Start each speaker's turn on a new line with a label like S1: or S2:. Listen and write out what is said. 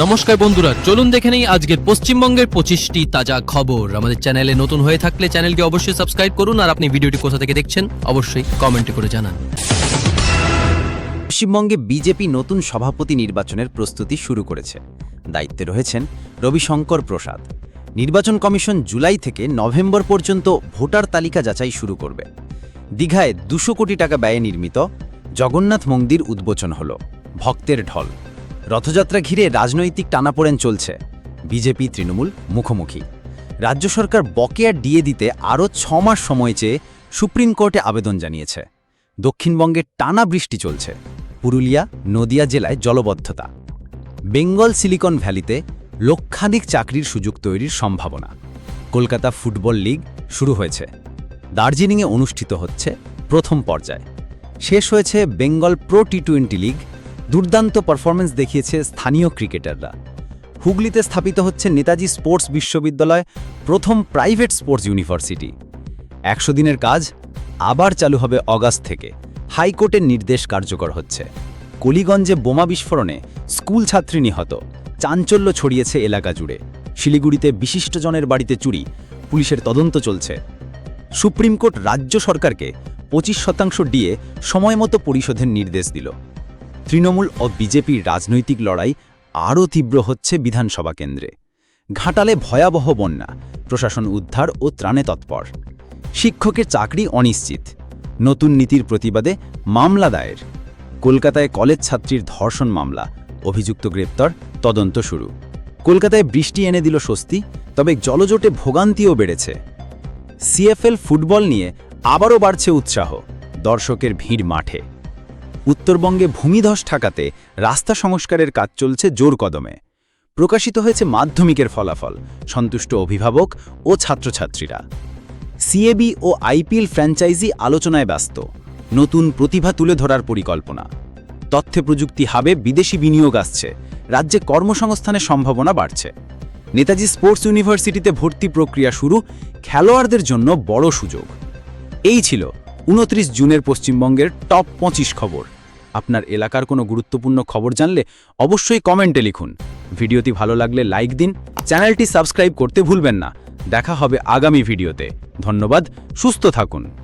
S1: নমস্কার বন্ধুরা, চলুন দেখে নেই আজকের পশ্চিমবঙ্গের পঁচিশটি তাজা খবর। আমাদের চ্যানেলে নতুন হয়ে থাকলে চ্যানেলকে অবশ্যই সাবস্ক্রাইব করুন আর আপনি ভিডিওটি কোথা থেকে দেখছেন অবশ্যই কমেন্টে করে জানান।
S2: পশ্চিমবঙ্গে বিজেপি নতুন সভাপতি নির্বাচনের প্রস্তুতি শুরু করেছে। দায়িত্বে রয়েছেন রবিশঙ্কর প্রসাদ। নির্বাচন কমিশন জুলাই থেকে নভেম্বর পর্যন্ত ভোটার তালিকা যাচাই শুরু করবে। দীঘায় দুশো কোটি টাকা ব্যয়ে নির্মিত জগন্নাথ মন্দির উদ্বোচন হল। ভক্তের ঢল। রথযাত্রা ঘিরে রাজনৈতিক টানাপোড়েন চলছে। বিজেপি, তৃণমূল মুখোমুখি। রাজ্য সরকার বকেয়া ডিএ দিতে আরও ছ মাস সময় চেয়ে সুপ্রিম কোর্টে আবেদন জানিয়েছে। দক্ষিণবঙ্গে টানা বৃষ্টি চলছে। পুরুলিয়া, নদিয়া জেলায় জলবদ্ধতা। বেঙ্গল সিলিকন ভ্যালিতে লক্ষাধিক চাকরির সুযোগ তৈরির সম্ভাবনা। কলকাতা ফুটবল লিগ শুরু হয়েছে। দার্জিলিংয়ে অনুষ্ঠিত হচ্ছে প্রথম পর্যায়। শেষ হয়েছে Bengal pro T twenty league দুর্দান্ত পারফরমেন্স দেখিয়েছে স্থানীয় ক্রিকেটাররা। হুগলিতে স্থাপিত হচ্ছে নেতাজি স্পোর্টস বিশ্ববিদ্যালয়, প্রথম প্রাইভেট স্পোর্টস ইউনিভার্সিটি। একশো দিনের কাজ, আবার চালু হবে অগাস্ট থেকে। হাইকোর্টের নির্দেশ কার্যকর হচ্ছে। কলিগঞ্জে বোমা বিস্ফোরণে স্কুল ছাত্রী নিহত। চাঞ্চল্য ছড়িয়েছে এলাকা জুড়ে। শিলিগুড়িতে বিশিষ্টজনের বাড়িতে চুরি, পুলিশের তদন্ত চলছে। সুপ্রিম কোর্ট রাজ্য সরকারকে পঁচিশ শতাংশ ডিএ সময়মতো পরিশোধের নির্দেশ দিল। তৃণমূল ও বিজেপির রাজনৈতিক লড়াই আরও তীব্র হচ্ছে বিধানসভা কেন্দ্রে। ঘাটালে ভয়াবহ বন্যা, প্রশাসন উদ্ধার ও ত্রাণে তৎপর। শিক্ষকের চাকরি অনিশ্চিত। নতুন নীতির প্রতিবাদে মামলা দায়ের। কলকাতায় কলেজ ছাত্রীর ধর্ষণ মামলা, অভিযুক্ত গ্রেপ্তার, তদন্ত শুরু। কলকাতায় বৃষ্টি এনে দিল স্বস্তি, তবে জলজোটে ভোগান্তিও বেড়েছে। সিএফএল ফুটবল নিয়ে আবারও বাড়ছে উৎসাহ, দর্শকের ভিড় মাঠে। উত্তরবঙ্গে ভূমিধস ঠেকাতে রাস্তা সংস্কারের কাজ চলছে জোর কদমে। প্রকাশিত হয়েছে মাধ্যমিকের ফলাফল, সন্তুষ্ট অভিভাবক ও ছাত্রছাত্রীরা। সিএবি ও আইপিএল ফ্র্যাঞ্চাইজি আলোচনায় ব্যস্ত, নতুন প্রতিভা তুলে ধরার পরিকল্পনা। তথ্য প্রযুক্তি হাবে বিদেশি বিনিয়োগ আসছে, রাজ্যে কর্মসংস্থানের সম্ভাবনা বাড়ছে। নেতাজি স্পোর্টস ইউনিভার্সিটিতে ভর্তি প্রক্রিয়া শুরু, খেলোয়াড়দের জন্য বড় সুযোগ। এই ছিল উনত্রিশ জুনের পশ্চিমবঙ্গের টপ পঁচিশ খবর। আপনার এলাকার কোনো গুরুত্বপূর্ণ খবর জানলে অবশ্যই কমেন্টে লিখুন। ভিডিওটি ভালো লাগলে লাইক দিন, চ্যানেলটি সাবস্ক্রাইব করতে ভুলবেন না। দেখা হবে আগামী ভিডিওতে। ধন্যবাদ, সুস্থ থাকুন।